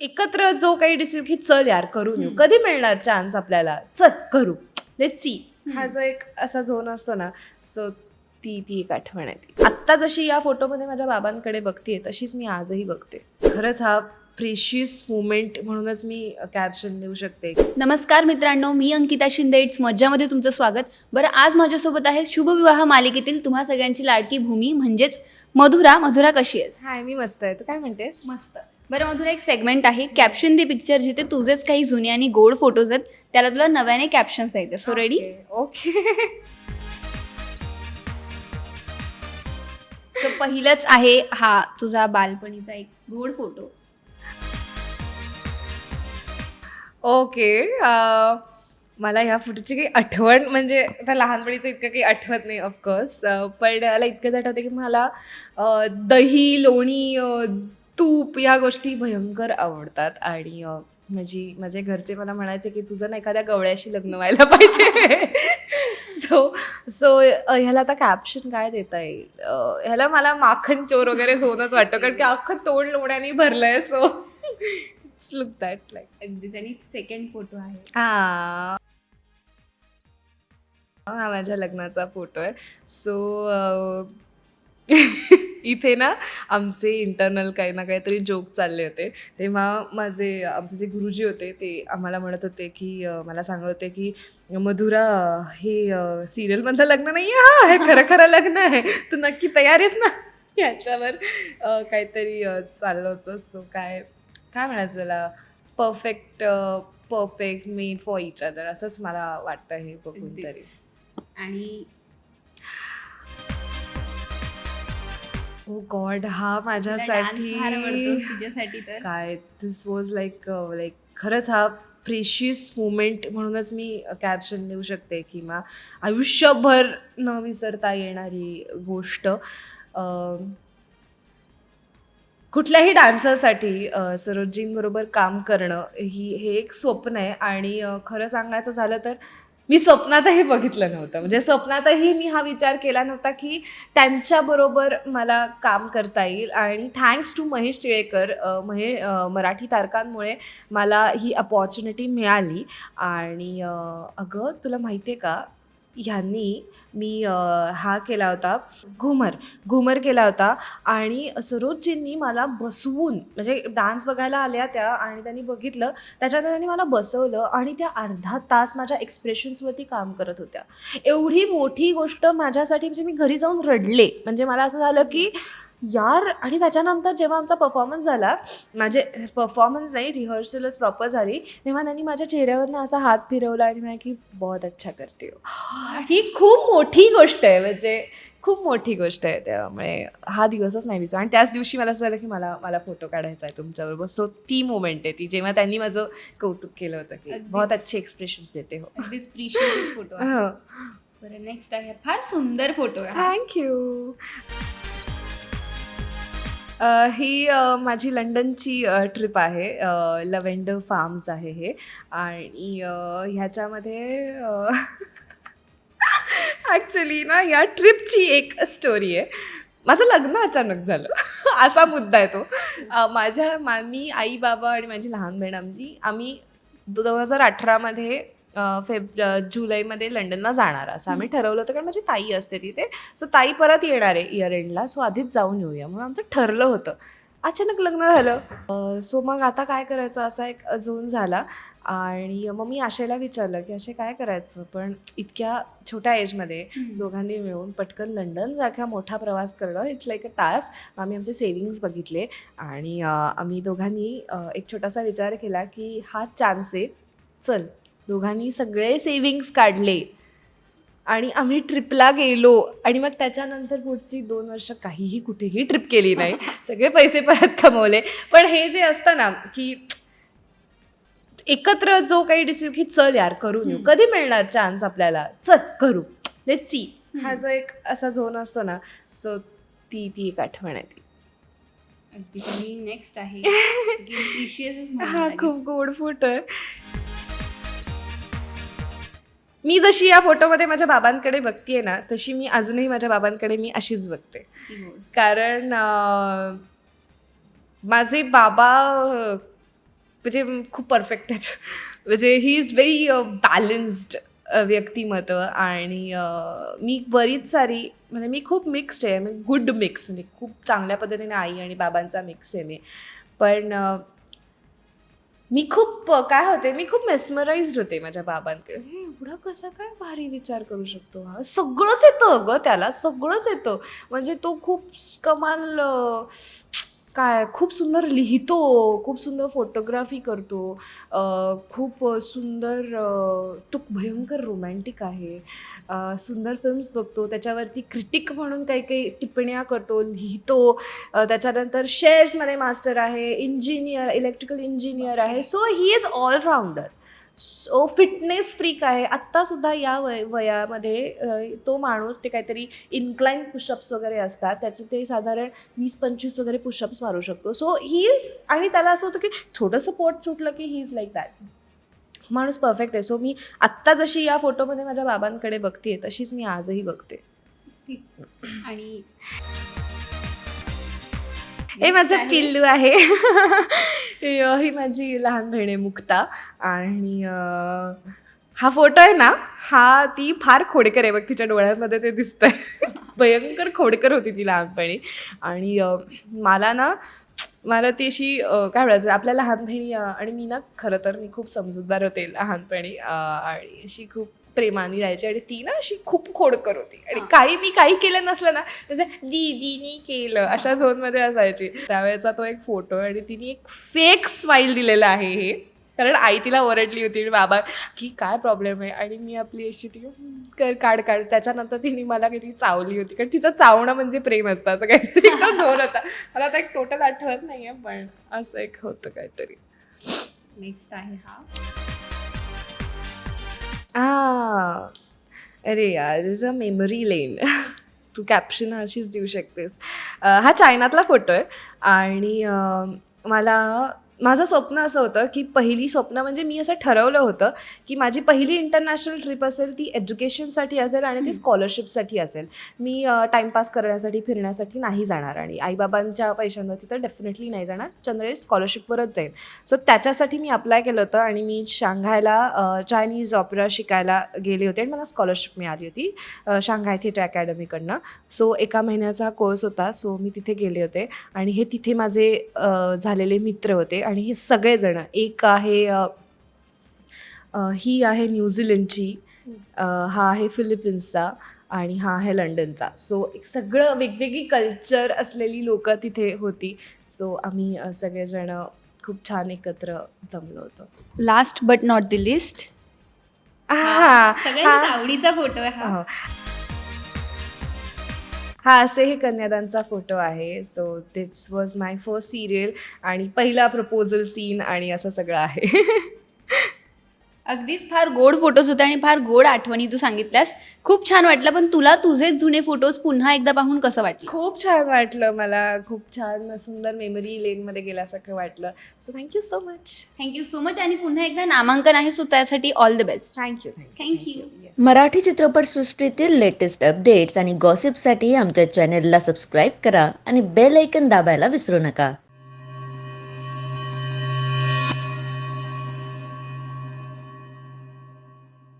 एकत्र जो काही डिसिजन की चल यार करून येऊ. कधी मिळणार चान्स आपल्याला? चल करू. लेट सी हा जो एक असा झोन असतो ना सो ती ती एक आठवण आहे. ती आत्ता जशी या फोटोमध्ये माझ्या बाबांकडे बघते तशीच मी आजही बघते. खरंच हा प्रेशियस मुमेंट म्हणूनच मी कॅप्शन देऊ शकते. नमस्कार मित्रांनो मी अंकिता शिंदे. इट्स मज्जामध्ये तुमचं स्वागत. बरं आज माझ्यासोबत आहे शुभविवाह मालिकेतील तुम्हा सगळ्यांची लाडकी भूमी म्हणजेच मधुरा. मधुरा कशी आहेस? हाय मी मस्त आहे. तू काय म्हणतेस? मस्त. बरं मधुरा एक सेगमेंट आहे. कॅप्शन दी पिक्चर जिथे तुझेच काही जुने आणि गोड फोटोज आहेत त्याला तुला नव्याने कॅप्शन्स द्यायचे. सो रेडी ओके तर पहिलंच आहे हा तुझा बालपणीचा एक गोड फोटो ओके मला ह्या फोटोची काही आठवण म्हणजे आता लहानपणीचं इतकं काही आठवत नाही ऑफकोर्स पण मला इतकंच आठवतं की मला अं, दही लोणी अं, तूप या गोष्टी भयंकर आवडतात. आणि माझी माझे घरचे मला म्हणायचे की तुझं ना एखाद्या गवळ्याशी लग्न व्हायला पाहिजे. सो सो ह्याला आता कॅप्शन काय देता येईल? ह्याला मला माखन चोर वगैरे झोनच वाटतं कारण की अख्खं तोंड लोण्याने भरलंय so it's look that like अगदीच. आणि सेकंड फोटो आहे. हा. हा माझ्या लग्नाचा फोटो आहे. सो इथे ना आमचे इंटरनल काही ना काहीतरी जोक चालले होते. तेव्हा माझे आमचे जे गुरुजी होते ते आम्हाला म्हणत होते की मला सांगत होते की मधुरा हे सिरियलमधलं लग्न नाही आहे हा हे खरं खरं लग्न आहे. तू नक्की तयार आहेस ना? याच्यावर काहीतरी चाललं होतं. सो काय काय म्हणायचं त्याला? Perfect perfect made for each other असंच मला वाटतं हे बघून तरी. आणि ओ गॉड Oh हा तुला माझ्यासाठी तुझ्यासाठी तर. काय दिस वॉज लाईक लाईक खरंच हा प्रेशियस मुमेंट म्हणूनच मी कॅप्शन देऊ शकते किंवा आयुष्यभर न विसरता येणारी गोष्ट. कुठल्याही डान्सरसाठी सरोजींबरोबर काम करणं ही हे एक स्वप्न आहे आणि खरं सांगायचं झालं तर मी स्वप्नातही बघितलं नव्हतं. म्हणजे स्वप्नातही मी हा विचार केला नव्हता की त्यांच्याबरोबर मला काम करता येईल. आणि थँक्स टू महेश टिळेकर महे मराठी तारकांमुळे मला ही अपॉर्च्युनिटी मिळाली. आणि अगं तुला माहिती आहे का? ह्यांनी मी हा केला होता घुमर घुमर केला होता. आणि सरोजजींनी मला बसवून म्हणजे डान्स बघायला आल्या त्या आणि त्यांनी बघितलं. त्याच्यानंतर त्यांनी मला बसवलं आणि त्या अर्धा तास माझ्या एक्सप्रेशन्सवरती काम करत होत्या. एवढी मोठी गोष्ट माझ्यासाठी म्हणजे मी घरी जाऊन रडले. म्हणजे मला असं झालं की यार आणि त्याच्यानंतर जेव्हा आमचा परफॉर्मन्स झाला माझे परफॉर्मन्स नाही रिहर्सलच प्रॉपर झाली तेव्हा त्यांनी माझ्या चेहऱ्यावरनं असा हात फिरवला आणि म्हणाले की बहुत अच्छा करते हो. ही खूप मोठी गोष्ट आहे म्हणजे खूप मोठी गोष्ट आहे त्यामुळे हा दिवसच नाही विसरू आणि त्याच दिवशी मला असं झालं की मला मला फोटो काढायचा आहे तुमच्याबरोबर. सो ती मोमेंट आहे ती जेव्हा त्यांनी माझं कौतुक केलं होतं की. बहुत अच्छे एक्सप्रेशन्स देते हो. फोटो बरं नेक्स्ट आहे. फार सुंदर फोटो आहे ही माझी लंडनची ट्रिप आहे. लव्हेंडर फार्म्स आहे हे. आणि ह्याच्यामध्ये ॲक्च्युली ना या ट्रिपची एक स्टोरी आहे. माझं लग्न अचानक झालं. असा मुद्दा आहे तो. माझ्या मा मी आई बाबा आणि माझी लहान बहीण आमची आम्ही दोन हजार अठरामध्ये फेब जुलैमध्ये लंडनला जाणार असं आम्ही ठरवलं होतं कारण माझी ताई असते तिथे. सो ताई परत येणार आहे इयर एंडला. सो आधीच जाऊन येऊया. म्हणून आमचं ठरलं होतं. अचानक लग्न झालं. सो मग आता काय करायचं? असा एक झोन झाला. आणि मग मी आशेला विचारलं की असे काय करायचं? पण इतक्या छोट्या एजमध्ये दोघांनी मिळून पटकन लंडन सारखा मोठा प्रवास करणं इट्स लाईक अ टास्क आम्ही आमचे सेविंग्स बघितले. आणि आम्ही दोघांनी एक छोटासा विचार केला की हा चान्स आहे. चल दोघांनी सगळे सेविंग्स काढले. आणि आम्ही ट्रिपला गेलो. आणि मग त्याच्यानंतर पुढची दोन वर्ष काहीही कुठेही ट्रिप केली नाही. सगळे पैसे परत कमवले. पण हे जे असतं ना की एकत्र जो काही डिसिजन की चल यार करून येऊ कधी मिळणार चान्स आपल्याला? चल करू. लेट सी हा जो एक असा झोन असतो ना सो ती ती एक आठवण आहे ती. नेक्स्ट आहे. हा खूप गोड फोटो आहे. मी जशी या फोटोमध्ये माझ्या बाबांकडे बघतीये ना तशी मी अजूनही माझ्या बाबांकडे मी अशीच बघते. कारण माझे बाबा म्हणजे खूप परफेक्ट आहेत. म्हणजे ही इज व्हेरी बॅलन्स्ड व्यक्तिमत्व आणि मी बरीच सारी म्हणजे मी खूप मिक्स्ड आहे. मी गुड मिक्स म्हणजे खूप चांगल्या पद्धतीने आई आणि बाबांचा मिक्स आहे मी. पण मी खूप काय होते मी खूप मेस्मराइज्ड होते माझ्या बाबांकडे. एवढा कसा काय भारी विचार करू शकतो हा? सगळंच येतं ग त्याला सगळंच येतं. म्हणजे तो खूप कमाल काय खूप सुंदर लिहितो खूप सुंदर फोटोग्राफी करतो खूप सुंदर तो भयंकर रोमॅन्टिक आहे. सुंदर फिल्म्स बघतो त्याच्यावरती क्रिटिक म्हणून काही काही टिप्पण्या करतो लिहितो. त्याच्यानंतर शेअर्समध्ये मास्टर आहे इंजिनियर इलेक्ट्रिकल इंजिनियर आहे. So he is allrounder so fitness freak आहे. आत्तासुद्धा या वय वयामध्ये तो माणूस ते काहीतरी इन्क्लाइन पुशअप्स वगैरे असतात. त्याचे ते साधारण वीस पंचवीस वगैरे पुशअप्स मारू शकतो. सो ही इज आणि त्याला असं होतं की थोडंसं पोट सुटलं की ही इज लाईक दॅट. माणूस परफेक्ट आहे. सो मी आत्ता जशी या फोटोमध्ये माझ्या बाबांकडे बघते तशीच मी आजही बघते. आणि हे माझं पिल्लू आहे. ही ही माझी लहान बहीण आहे मुक्ता. आणि हा फोटो आहे ना हा ती फार खोडकर आहे बघ तिच्या डोळ्यांमध्ये ते दिसतंय. भयंकर खोडकर होती ती लहानपणी आणि मला ना मला ती अशी काय म्हणायचं आपल्या लहान बहिणी आणि मी ना खरं तर मी खूप समजूतदार होते लहानपणी आणि अशी खूप प्रेमाने राहायची आणि ती ना अशी खूप खोडकर होती. आणि काही मी काही केलं नसलं ना तसं दीदीनी केलं अशा झोनमध्ये असायची. त्यावेळेचा तो एक फोटो आणि तिने एक फेक स्माईल दिलेला आहे हे. कारण आई तिला ओरडली होती आणि बाबा की काय प्रॉब्लेम आहे? आणि मी आपली अशी ती "हम्म, कर काढ काढ. त्याच्यानंतर तिने मला किती चावली होती. कारण तिचं चावणं म्हणजे प्रेम असतं असं काहीतरी तो जोर होता. मला आता एक टोटल आठवत नाही आहे पण असं एक होतं काहीतरी. नेक्स्ट आहे हा. आ अरे यार इज अ मेमरी लेन तू कॅप्शन अशीच देऊ शकतेस. हा चायनातला फोटो आहे. आणि मला माझं स्वप्न असं होतं की पहिली स्वप्न म्हणजे मी असं ठरवलं होतं की माझी पहिली इंटरनॅशनल ट्रिप असेल ती एज्युकेशनसाठी असेल आणि ती स्कॉलरशिपसाठी असेल. मी टाईमपास करण्यासाठी फिरण्यासाठी नाही जाणार आणि आईबाबांच्या पैशांवरती तर डेफिनेटली नाही जाणार. जनरली स्कॉलरशिपवरच जाईन. सो त्याच्यासाठी मी अप्लाय केलं होतं आणि मी शांघायला चायनीज ऑपेरा शिकायला गेले होते आणि मला स्कॉलरशिप मिळाली होती शांघाय थिएटर अकॅडमीकडनं. सो एका महिन्याचा कोर्स होता. सो मी तिथे गेले होते आणि हे तिथे माझे झालेले मित्र होते आणि हे सगळेजण एक आहे ही आहे न्यूझीलंडची हा आहे फिलिपिन्सचा आणि हा आहे लंडनचा. सो एक सगळं वेगवेगळी कल्चर असलेली लोकं तिथे होती. सो आम्ही सगळेजण खूप छान एकत्र जमलो होतो. Last but not the least हा सगळ्यांचा आवडीचा फोटो आहे हा. हा असे हे कन्यादानचा फोटो आहे. So this was my first serial आणि पहिला प्रपोजल सीन आणि असं सगळं आहे. अगदीच फार गोड फोटोज होते आणि फार गोड आठवणी तू सांगितल्यास. खूप छान वाटलं पण तुला तुझे जुने फोटोज पुन्हा एकदा पाहून कसं वाटलं? खूप छान वाटलं मला. खूप छान सुंदर मेमरी लेनमध्ये गेल्यासारखं वाटलं. So thank you so much thank you so much आणि पुन्हा एकदा नामांकन आहे सो त्यासाठी all the best thank you Thank Marathi चित्रपटसृष्टीतील लेटेस्ट अपडेट्स आणि गॉसिपसाठी आमच्या चॅनेलला सबस्क्राईब करा आणि बेल ऐकन दाबायला विसरू नका.